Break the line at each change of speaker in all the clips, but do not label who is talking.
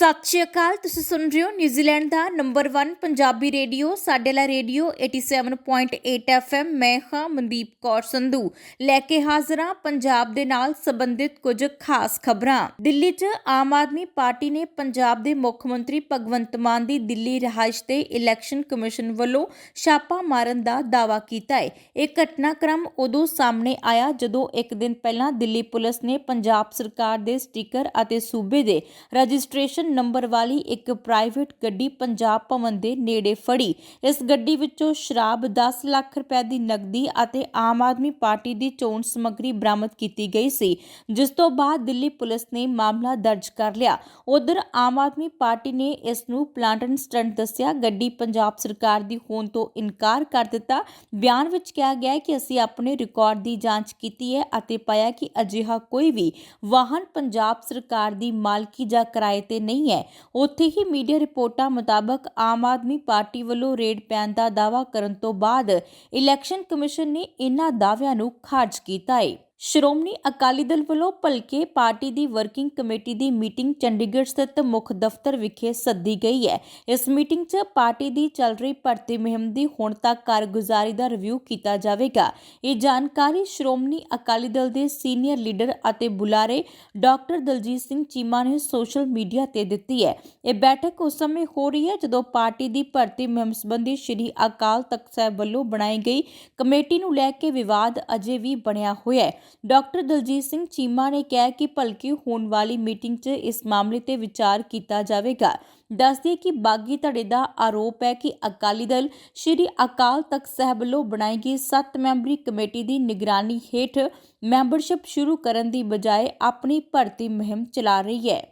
ਸਤਿ ਸ਼੍ਰੀ ਅਕਾਲ, ਤੁਸੀਂ ਸੁਣ ਰਹੇ ਹੋ ਨਿਊਜ਼ੀਲੈਂਡ ਦਾ ਨੰਬਰ 1 ਪੰਜਾਬੀ ਰੇਡੀਓ, ਸਾਡੇ ਲਾ ਰੇਡੀਓ 87.8 FM ਮੈਂ ਹਾਂ ਮਨਦੀਪ ਕੌਰ ਸੰਧੂ। ਲੈ ਕੇ ਹਾਜ਼ਰ ਹਾਂ ਪੰਜਾਬ ਦੇ ਨਾਲ ਸੰਬੰਧਿਤ ਕੁਝ ਖਾਸ ਖਬਰਾਂ। ਦਿੱਲੀ 'ਚ ਆਮ ਆਦਮੀ ਪਾਰਟੀ ਨੇ ਪੰਜਾਬ ਦੇ ਮੁੱਖ ਮੰਤਰੀ ਭਗਵੰਤ ਮਾਨ ਦੀ ਦਿੱਲੀ ਰਿਹਾਇਸ਼ ਤੇ ਇਲੈਕਸ਼ਨ ਕਮਿਸ਼ਨ ਵੱਲੋਂ ਛਾਪਾ ਮਾਰਨ ਦਾ ਦਾਅਵਾ ਕੀਤਾ ਹੈ। ਇਹ ਘਟਨਾਕ੍ਰਮ ਉਦੋਂ ਸਾਹਮਣੇ ਆਇਆ ਜਦੋਂ ਇੱਕ ਦਿਨ ਪਹਿਲਾਂ ਦਿੱਲੀ ਪੁਲਿਸ ਨੇ ਪੰਜਾਬ ਸਰਕਾਰ ਦੇ ਸਟicker ਅਤੇ ਸੂਬੇ ਦੇ ਰਜਿਸਟ੍ਰੇਸ਼ਨ ਨੰਬਰ ਵਾਲੀ ਇੱਕ ਪ੍ਰਾਈਵੇਟ ਗੱਡੀ ਪੰਜਾਬ ਭਵਨ ਦੇ ਨੇੜੇ ਫੜੀ। ਇਸ ਗੱਡੀ ਵਿੱਚੋਂ ਸ਼ਰਾਬ 10 ਲੱਖ ਰੁਪਏ ਦੀ ਨਕਦੀ ਅਤੇ ਆਮ ਆਦਮੀ ਪਾਰਟੀ ਦੀ ਚੋਣ ਸਮੱਗਰੀ ਬਰਾਮਦ ਕੀਤੀ ਗਈ ਸੀ, ਜਿਸ ਤੋਂ ਬਾਅਦ ਦਿੱਲੀ ਪੁਲਿਸ ਨੇ ਮਾਮਲਾ ਦਰਜ ਕਰ ਲਿਆ। ਉਧਰ ਆਮ ਆਦਮੀ ਪਾਰਟੀ ਨੇ ਇਸ ਨੂੰ ਪਲਾਂਟ ਸਟੰਟ ਦੱਸਿਆ। ਗੱਡੀ ਪੰਜਾਬ ਸਰਕਾਰ ਦੀ ਹੋਣ ਤੋਂ ਇਨਕਾਰ ਕਰ ਦਿੱਤਾ। ਬਿਆਨ ਵਿੱਚ ਕਿਹਾ ਗਿਆ ਹੈ ਕਿ ਅਸੀਂ ਆਪਣੇ ਰਿਕਾਰਡ ਦੀ ਜਾਂਚ ਕੀਤੀ ਹੈ ਅਤੇ ਪਾਇਆ ਕਿ ਅਜਿਹਾ ਕੋਈ ਵੀ ਵਾਹਨ ਪੰਜਾਬ ਸਰਕਾਰ ਦੀ ਮਾਲਕੀ ਜਾਂ ਕਿਰਾਏ ਤੇ ਨਹੀਂ ਹੈ। ਉੱਥੇ ਹੀ ਮੀਡੀਆ ਰਿਪੋਰਟਾਂ ਮੁਤਾਬਕ ਆਮ ਆਦਮੀ ਪਾਰਟੀ ਵੱਲੋਂ ਰੇਡ ਪੈਣ ਦਾ ਦਾਅਵਾ ਕਰਨ ਤੋਂ ਬਾਅਦ ਇਲੈਕਸ਼ਨ ਕਮਿਸ਼ਨ ਨੇ ਇਨ੍ਹਾਂ ਦਾਅਵਿਆਂ ਨੂੰ ਖਾਰਜ ਕੀਤਾ ਹੈ ਸ਼੍ਰੋਮਣੀ ਅਕਾਲੀ ਦਲ ਵੱਲੋਂ ਭਲਕੇ ਪਾਰਟੀ ਦੀ ਵਰਕਿੰਗ ਕਮੇਟੀ ਦੀ ਮੀਟਿੰਗ ਚੰਡੀਗੜ੍ਹ ਸਥਿਤ ਮੁੱਖ ਦਫ਼ਤਰ ਵਿਖੇ ਸੱਦੀ ਗਈ ਹੈ। ਇਸ ਮੀਟਿੰਗ 'ਚ ਪਾਰਟੀ ਦੀ ਚੱਲ ਰਹੀ ਭਰਤੀ ਮੁਹਿੰਮ ਦੀ ਹੁਣ ਤੱਕ ਕਾਰਗੁਜ਼ਾਰੀ ਦਾ ਰਿਵਿਊ ਕੀਤਾ ਜਾਵੇਗਾ। ਇਹ ਜਾਣਕਾਰੀ ਸ਼੍ਰੋਮਣੀ ਅਕਾਲੀ ਦਲ ਦੇ ਸੀਨੀਅਰ ਲੀਡਰ ਅਤੇ ਬੁਲਾਰੇ ਡਾਕਟਰ ਦਲਜੀਤ ਸਿੰਘ ਚੀਮਾ ਨੇ ਸੋਸ਼ਲ ਮੀਡੀਆ ਤੇ ਦਿੱਤੀ ਹੈ। ਇਹ ਬੈਠਕ ਉਸ ਸਮੇਂ ਹੋ ਰਹੀ ਹੈ ਜਦੋਂ ਪਾਰਟੀ ਦੀ ਭਰਤੀ ਮੁਹਿੰਮ ਸੰਬੰਧੀ ਸ਼੍ਰੀ ਅਕਾਲ ਤਖਤ ਸਾਹਿਬ ਵੱਲੋਂ ਬਣਾਈ ਗਈ ਕਮੇਟੀ ਨੂੰ ਲੈ ਕੇ ਵਿਵਾਦ ਅਜੇ ਵੀ ਬਣਿਆ ਹੋਇਆ ਹੈ। ਡਾਕਟਰ ਦਲਜੀਤ ਸਿੰਘ ਚੀਮਾ ਨੇ ਕਿਹਾ ਕਿ ਭਲਕੇ ਹੋਣ ਵਾਲੀ ਮੀਟਿੰਗ 'ਚ ਇਸ ਮਾਮਲੇ ਤੇ ਵਿਚਾਰ ਕੀਤਾ ਜਾਵੇਗਾ। ਦੱਸਦੇ ਕਿ ਬਾਗੀ ਧੜੇ ਦਾ ਆਰੋਪ ਹੈ ਕਿ ਅਕਾਲੀ ਦਲ ਸ਼੍ਰੀ ਅਕਾਲ ਤਖਤ ਸਾਹਿਬ ਵੱਲੋਂ ਬਣਾਈ ਗਈ 7 ਮੈਂਬਰੀ ਕਮੇਟੀ ਦੀ ਨਿਗਰਾਨੀ ਹੇਠ ਮੈਂਬਰਸ਼ਿਪ ਸ਼ੁਰੂ ਕਰਨ ਦੀ ਬਜਾਏ ਆਪਣੀ ਭਰਤੀ ਮੁਹਿੰਮ ਚਲਾ ਰਹੀ ਹੈ।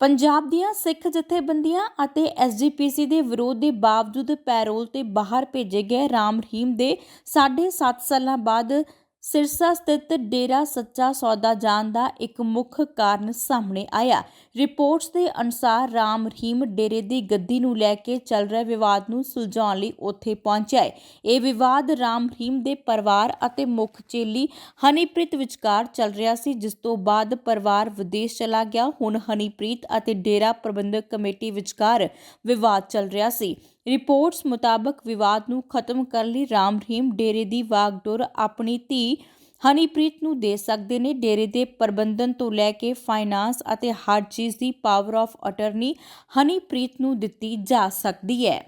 ਪੰਜਾਬ ਦੀਆਂ ਸਿੱਖ ਜਥੇਬੰਦੀਆਂ ਅਤੇ ਐਸਜੀਪੀਸੀ ਦੇ ਵਿਰੋਧ ਦੇ ਬਾਵਜੂਦ ਪੈਰੋਲ ਤੇ ਬਾਹਰ ਭੇਜੇ ਗਏ ਰਾਮ ਰਹੀਮ ਦੇ 7.5 ਸਾਲਾਂ ਬਾਅਦ ਸਿਰਸਾ ਸਥਿਤ ਡੇਰਾ ਸੱਚਾ ਸੌਦਾ ਜਾਣ ਦਾ ਇੱਕ ਮੁੱਖ ਕਾਰਨ ਸਾਹਮਣੇ ਆਇਆ। ਰਿਪੋਰਟਸ ਦੇ ਅਨੁਸਾਰ ਰਾਮ ਰਹੀਮ ਡੇਰੇ ਦੀ ਗੱਦੀ ਨੂੰ ਲੈ ਕੇ ਚੱਲ ਰਹੇ ਵਿਵਾਦ ਨੂੰ ਸੁਲਝਾਉਣ ਲਈ ਉੱਥੇ ਪਹੁੰਚਿਆ ਹੈ। ਇਹ ਵਿਵਾਦ ਰਾਮ ਰਹੀਮ ਦੇ ਪਰਿਵਾਰ ਅਤੇ ਮੁੱਖ ਚੇਲੀ ਹਨੀਪ੍ਰੀਤ ਵਿਚਕਾਰ ਚੱਲ ਰਿਹਾ ਸੀ, ਜਿਸ ਤੋਂ ਬਾਅਦ ਪਰਿਵਾਰ ਵਿਦੇਸ਼ ਚਲਾ ਗਿਆ। ਹੁਣ ਹਨੀਪ੍ਰੀਤ ਅਤੇ ਡੇਰਾ ਪ੍ਰਬੰਧਕ ਕਮੇਟੀ ਵਿਚਕਾਰ ਵਿਵਾਦ ਚੱਲ ਰਿਹਾ ਸੀ। ਰਿਪੋਰਟਸ ਮੁਤਾਬਕ ਵਿਵਾਦ ਨੂੰ ਖਤਮ ਕਰਨ ਲਈ ਰਾਮ ਰਹੀਮ ਡੇਰੇ ਦੀ ਵਾਗਡੋਰ ਆਪਣੀ ਧੀ ਹਨੀਪ੍ਰੀਤ ਨੂੰ ਦੇ ਸਕਦੇ ਨੇ। ਡੇਰੇ ਦੇ ਪ੍ਰਬੰਧਨ ਤੋਂ ਲੈ ਕੇ ਫਾਈਨਾਂਸ ਅਤੇ ਹਰ ਚੀਜ਼ ਦੀ ਪਾਵਰ ਆਫ ਅਟਰਨੀ ਹਨੀਪ੍ਰੀਤ ਨੂੰ ਦਿੱਤੀ ਜਾ ਸਕਦੀ ਹੈ।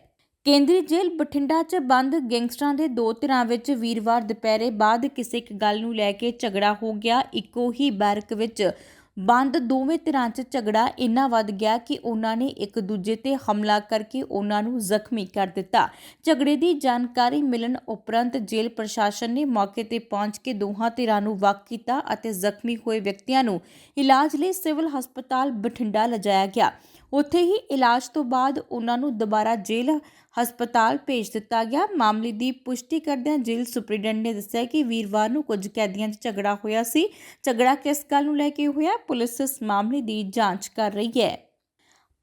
ਕੇਂਦਰੀ ਜੇਲ੍ਹ ਬਠਿੰਡਾ 'ਚ ਬੰਦ ਗੈਂਗਸਟਰਾਂ ਦੇ ਦੋ ਧਿਰਾਂ ਵਿੱਚ ਵੀਰਵਾਰ ਦੁਪਹਿਰੇ ਬਾਅਦ ਕਿਸੇ ਇੱਕ ਗੱਲ ਨੂੰ ਲੈ ਕੇ ਝਗੜਾ ਹੋ ਗਿਆ। ਇੱਕੋ ਹੀ ਬੈਰਕ ਵਿੱਚ ਬੰਦ ਦੋਵੇਂ ਧਿਰਾਂ 'ਚ ਝਗੜਾ ਇੰਨਾ ਵੱਧ ਗਿਆ ਕਿ ਉਹਨਾਂ ਨੇ ਇੱਕ ਦੂਜੇ ਤੇ ਹਮਲਾ ਕਰਕੇ ਉਹਨਾਂ ਨੂੰ ਜ਼ਖਮੀ ਕਰ ਦਿੱਤਾ। ਝਗੜੇ ਦੀ ਜਾਣਕਾਰੀ ਮਿਲਣ ਉਪਰੰਤ ਜੇਲ੍ਹ ਪ੍ਰਸ਼ਾਸਨ ਨੇ ਮੌਕੇ ਤੇ ਪਹੁੰਚ ਕੇ ਦੋਹਾਂ ਧਿਰਾਂ ਨੂੰ ਵੱਖ ਕੀਤਾ ਅਤੇ ਜ਼ਖਮੀ ਹੋਏ ਵਿਅਕਤੀਆਂ ਨੂੰ ਇਲਾਜ ਲਈ ਸਿਵਲ ਹਸਪਤਾਲ ਬਠਿੰਡਾ ਲਿਜਾਇਆ ਗਿਆ। ਉੱਥੇ ਹੀ ਇਲਾਜ ਤੋਂ ਬਾਅਦ ਉਹਨਾਂ ਨੂੰ ਦੁਬਾਰਾ ਜੇਲ੍ਹ ਹਸਪਤਾਲ ਭੇਜ ਦਿੱਤਾ ਗਿਆ। ਮਾਮਲੇ ਦੀ ਪੁਸ਼ਟੀ ਕਰਦਿਆਂ ਜੇਲ੍ਹ ਸੁਪਰਡੈਂਟ ਨੇ ਦੱਸਿਆ ਕਿ ਵੀਰਵਾਰ ਨੂੰ ਕੁਝ ਕੈਦੀਆਂ 'ਚ ਝਗੜਾ ਹੋਇਆ ਸੀ। ਝਗੜਾ ਕਿਸ ਗੱਲ ਨੂੰ ਲੈ ਕੇ ਹੋਇਆ? ਪੁਲਿਸ ਇਸ ਮਾਮਲੇ ਦੀ ਜਾਂਚ ਕਰ ਰਹੀ ਹੈ।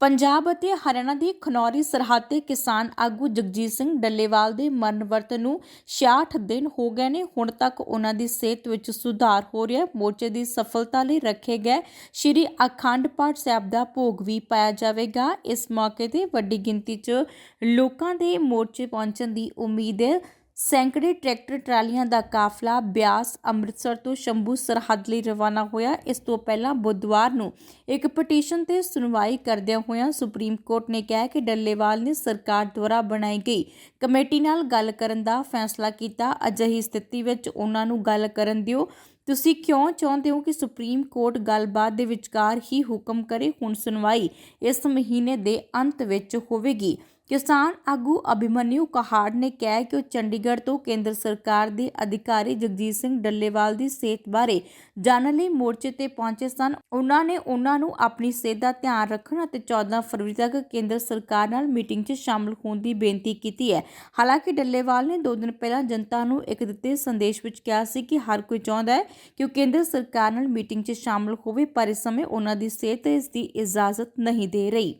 ਪੰਜਾਬ ਅਤੇ ਹਰਿਆਣਾ ਦੀ ਖਨੌਰੀ ਸਰਹੱਦ ਤੇ ਕਿਸਾਨ ਆਗੂ ਜਗਜੀਤ ਸਿੰਘ ਡੱਲੇਵਾਲ ਦੇ ਮਰਨ ਵਰਤ ਨੂੰ 66 ਦਿਨ ਹੋ ਗਏ ਨੇ। ਹੁਣ ਤੱਕ ਉਹਨਾਂ ਦੀ ਸਿਹਤ ਵਿੱਚ ਸੁਧਾਰ ਹੋ ਰਿਹਾ ਹੈ। ਮੋਰਚੇ ਦੀ ਸਫਲਤਾ ਲਈ ਰੱਖੇ ਗਏ ਸ਼੍ਰੀ ਅਖੰਡ ਪਾਠ ਸਾਹਿਬ ਦਾ ਭੋਗ ਵੀ ਪਾਇਆ ਜਾਵੇਗਾ। ਇਸ ਮੌਕੇ ਤੇ ਵੱਡੀ ਗਿਣਤੀ 'ਚ ਲੋਕਾਂ ਦੇ ਮੋਰਚੇ ਪਹੁੰਚਣ ਦੀ ਉਮੀਦ ਹੈ। ਸੈਂਕੜੇ ਟਰੈਕਟਰ ਟਰਾਲੀਆਂ ਦਾ ਕਾਫਲਾ ਬਿਆਸ ਅੰਮ੍ਰਿਤਸਰ ਤੋਂ ਸ਼ੰਭੂ ਸਰਹੱਦ ਲਈ ਰਵਾਨਾ ਹੋਇਆ। ਇਸ ਤੋਂ ਪਹਿਲਾਂ ਬੁੱਧਵਾਰ ਨੂੰ ਇੱਕ ਪਟੀਸ਼ਨ ਤੇ ਸੁਣਵਾਈ ਕਰਦਿਆਂ ਹੋਇਆਂ ਸੁਪਰੀਮ ਕੋਰਟ ਨੇ ਕਿਹਾ ਕਿ ਡੱਲੇਵਾਲ ਨੇ ਸਰਕਾਰ ਦੁਆਰਾ ਬਣਾਈ ਗਈ ਕਮੇਟੀ ਨਾਲ ਗੱਲ ਕਰਨ ਦਾ ਫੈਸਲਾ ਕੀਤਾ। ਅਜਿਹੀ ਸਥਿਤੀ ਵਿੱਚ ਉਹਨਾਂ ਨੂੰ ਗੱਲ ਕਰਨ ਦਿਓ। ਤੁਸੀਂ ਕਿਉਂ ਚਾਹੁੰਦੇ ਹੋ ਕਿ ਸੁਪਰੀਮ ਕੋਰਟ ਗੱਲਬਾਤ ਦੇ ਵਿਚਕਾਰ ਹੀ ਹੁਕਮ ਕਰੇ? ਹੁਣ ਸੁਣਵਾਈ ਇਸ ਮਹੀਨੇ ਦੇ ਅੰਤ ਵਿੱਚ ਹੋਵੇਗੀ। ਕਿਸਾਨ ਆਗੂ ਅਭਿਮਨਿਊ ਕਹਾੜ ਨੇ ਕਿਹਾ ਕਿ ਉਹ ਚੰਡੀਗੜ੍ਹ ਤੋਂ ਕੇਂਦਰ ਸਰਕਾਰ ਦੇ ਅਧਿਕਾਰੀ ਜਗਜੀਤ ਸਿੰਘ ਡੱਲੇਵਾਲ ਦੀ ਸਿਹਤ ਬਾਰੇ ਜਾਣਨ ਲਈ ਮੋਰਚੇ ਤੇ ਪਹੁੰਚੇ ਸਨ। ਉਹਨਾਂ ਨੇ ਉਹਨਾਂ ਨੂੰ ਆਪਣੀ ਸਿਹਤ ਦਾ ਧਿਆਨ ਰੱਖਣ ਅਤੇ 14 ਫਰਵਰੀ ਤੱਕ ਕੇਂਦਰ ਸਰਕਾਰ ਨਾਲ ਮੀਟਿੰਗ 'ਚ ਸ਼ਾਮਲ ਹੋਣ ਦੀ ਬੇਨਤੀ ਕੀਤੀ ਹੈ। ਹਾਲਾਂਕਿ ਡੱਲੇਵਾਲ ਨੇ ਦੋ ਦਿਨ ਪਹਿਲਾਂ ਜਨਤਾ ਨੂੰ ਇੱਕ ਦਿੱਤੇ ਸੰਦੇਸ਼ ਵਿੱਚ ਕਿਹਾ ਸੀ ਕਿ ਹਰ ਕੋਈ ਚਾਹੁੰਦਾ ਹੈ ਕਿ ਉਹ ਕੇਂਦਰ ਸਰਕਾਰ ਨਾਲ ਮੀਟਿੰਗ 'ਚ ਸ਼ਾਮਲ ਹੋਵੇ, ਪਰ ਇਸ ਸਮੇਂ ਉਹਨਾਂ ਦੀ ਸਿਹਤ ਇਸ ਦੀ ਇਜਾਜ਼ਤ ਨਹੀਂ ਦੇ ਰਹੀ।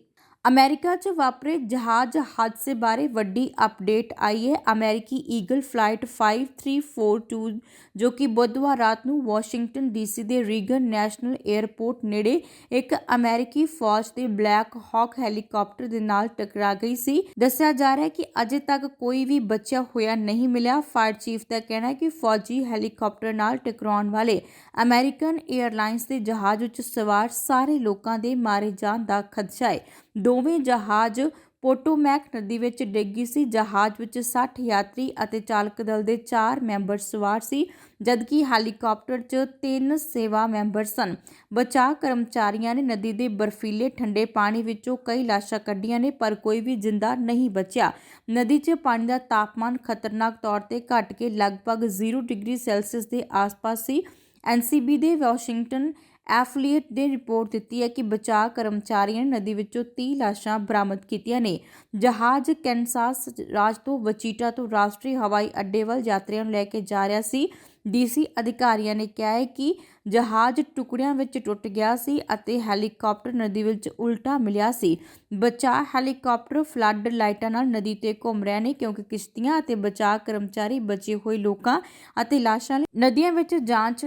ਅਮਰੀਕਾ 'ਚ ਵਾਪਰੇ ਜਹਾਜ਼ ਹਾਦਸੇ ਬਾਰੇ ਵੱਡੀ ਅਪਡੇਟ ਆਈ ਹੈ। ਅਮਰੀਕੀ ਈਗਲ ਫਲਾਈਟ 5342 ਜੋ ਕਿ ਬੁੱਧਵਾਰ ਰਾਤ ਨੂੰ ਵਾਸ਼ਿੰਗਟਨ ਡੀਸੀ ਦੇ ਰੀਗਨ ਨੈਸ਼ਨਲ 에ਅਰਪੋਰਟ ਨੇੜੇ ਇੱਕ ਅਮਰੀਕੀ ਫੌਜ ਦੇ ਬਲੈਕ ਹਾਕ ਹੈਲੀਕਾਪਟਰ ਦੇ ਨਾਲ ਟਕਰਾ ਗਈ ਸੀ। ਦੱਸਿਆ ਜਾ ਰਿਹਾ ਹੈ ਕਿ ਅਜੇ ਤੱਕ ਕੋਈ ਵੀ ਬਚਿਆ ਹੋਇਆ ਨਹੀਂ ਮਿਲਿਆ। ਫਾਇਰ ਚੀਫ ਦਾ ਕਹਿਣਾ ਹੈ ਕਿ ਫੌਜੀ ਹੈਲੀਕਾਪਟਰ ਨਾਲ ਟਕਰਾਉਣ ਵਾਲੇ ਅਮਰੀਕਨ 에ਅਰਲਾਈਨਸ ਦੇ ਜਹਾਜ਼ ਵਿੱਚ ਸਵਾਰ ਸਾਰੇ ਲੋਕਾਂ ਦੇ ਮਾਰੇ ਜਾਣ ਦਾ ਖਦਸ਼ਾ ਹੈ। ਦੋਵੇਂ ਜਹਾਜ਼ ਪੋਟੋਮੈਕ ਨਦੀ ਵਿੱਚ ਡਿੱਗੀ ਸੀ। ਜਹਾਜ਼ ਵਿੱਚ 60 ਯਾਤਰੀ ਅਤੇ ਚਾਲਕ ਦਲ ਦੇ 4 ਮੈਂਬਰ ਸਵਾਰ ਸੀ, ਜਦਕਿ ਹੈਲੀਕਾਪਟਰ 'ਚ 3 ਸੇਵਾ ਮੈਂਬਰ ਸਨ। ਬਚਾਅ ਕਰਮਚਾਰੀਆਂ ਨੇ ਨਦੀ ਦੇ ਬਰਫੀਲੇ ਠੰਡੇ ਪਾਣੀ ਵਿੱਚੋਂ ਕਈ ਲਾਸ਼ਾਂ ਕੱਢੀਆਂ ਨੇ, ਪਰ ਕੋਈ ਵੀ ਜ਼ਿੰਦਾ ਨਹੀਂ ਬਚਿਆ। ਨਦੀ 'ਚ ਪਾਣੀ ਦਾ ਤਾਪਮਾਨ ਖਤਰਨਾਕ ਤੌਰ ਤੇ ਘਟ ਕੇ ਲਗਭਗ 0 ਡਿਗਰੀ ਸੈਲਸੀਅਸ ਦੇ ਆਸ-ਪਾਸ ਸੀ। ਐਨਸੀਬੀ ਦੇ ਵਾਸ਼ਿੰਗਟਨ ਐਫਲੀਏਟ ਨੇ ਰਿਪੋਰਟ ਦਿੱਤੀ ਹੈ ਕਿ ਬਚਾਅ ਕਰਮਚਾਰੀਆਂ ਨੇ ਨਦੀ ਵਿੱਚੋਂ 30 ਲਾਸ਼ਾਂ ਬਰਾਮਦ ਕੀਤੀਆਂ ਨੇ। ਜਹਾਜ਼ ਕੈਨਸਾਸ ਰਾਜ ਤੋਂ ਵਚੀਟਾ ਤੋਂ ਰਾਸ਼ਟਰੀ ਹਵਾਈ ਅੱਡੇ ਵੱਲ ਯਾਤਰੀਆਂ ਨੂੰ ਲੈ ਕੇ ਜਾ ਰਿਹਾ ਸੀ। ਡੀਸੀ ਅਧਿਕਾਰੀਆਂ ਨੇ ਕਿਹਾ ਹੈ ਕਿ ਜਹਾਜ਼ ਟੁਕੜਿਆਂ ਵਿੱਚ ਟੁੱਟ ਗਿਆ ਸੀ ਅਤੇ ਹੈਲੀਕਾਪਟਰ ਨਦੀ ਵਿੱਚ ਉਲਟਾ ਮਿਲਿਆ ਸੀ। ਬਚਾਅ ਹੈਲੀਕਾਪਟਰ ਫਲੱਡ ਲਾਈਟਾਂ ਨਾਲ ਨਦੀ ਤੇ ਘੁੰਮ ਰਹੇ ਨੇ ਕਿਉਂਕਿ ਕਿਸ਼ਤੀਆਂ ਅਤੇ ਬਚਾਅ ਕਰਮਚਾਰੀ ਬਚੇ ਹੋਏ ਲੋਕਾਂ ਅਤੇ ਲਾਸ਼ਾਂ ਲਈ ਨਦੀਆਂ ਵਿੱਚ ਜਾਂਚ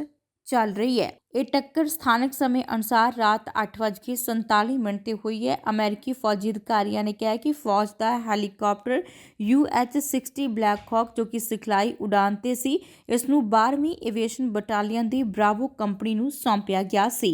ਚੱਲ ਰਹੀ ਹੈ। ਇਹ ਟੱਕਰ ਸਥਾਨਕ ਸਮੇਂ ਅਨੁਸਾਰ ਰਾਤ 8:47 ਮਿੰਟ ਤੇ ਹੋਈ ਹੈ। ਅਮਰੀਕੀ ਫੌਜੀ ਅਧਿਕਾਰੀਆਂ ਨੇ ਕਿਹਾ ਕਿ ਫੌਜ ਦਾ ਹੈਲੀਕਾਪਟਰ UH-60 ਬਲੈਕ ਹਾਕ, ਜੋ ਕਿ ਸਿਖਲਾਈ ਉਡਾਨ ਤੇ ਸੀ, ਇਸ ਨੂੰ 12ਵੀਂ ਏਵੀਏਸ਼ਨ ਬਟਾਲੀਅਨ ਦੀ ਬਰਾਵੋ ਕੰਪਨੀ ਨੂੰ ਸੌਂਪਿਆ ਗਿਆ ਸੀ।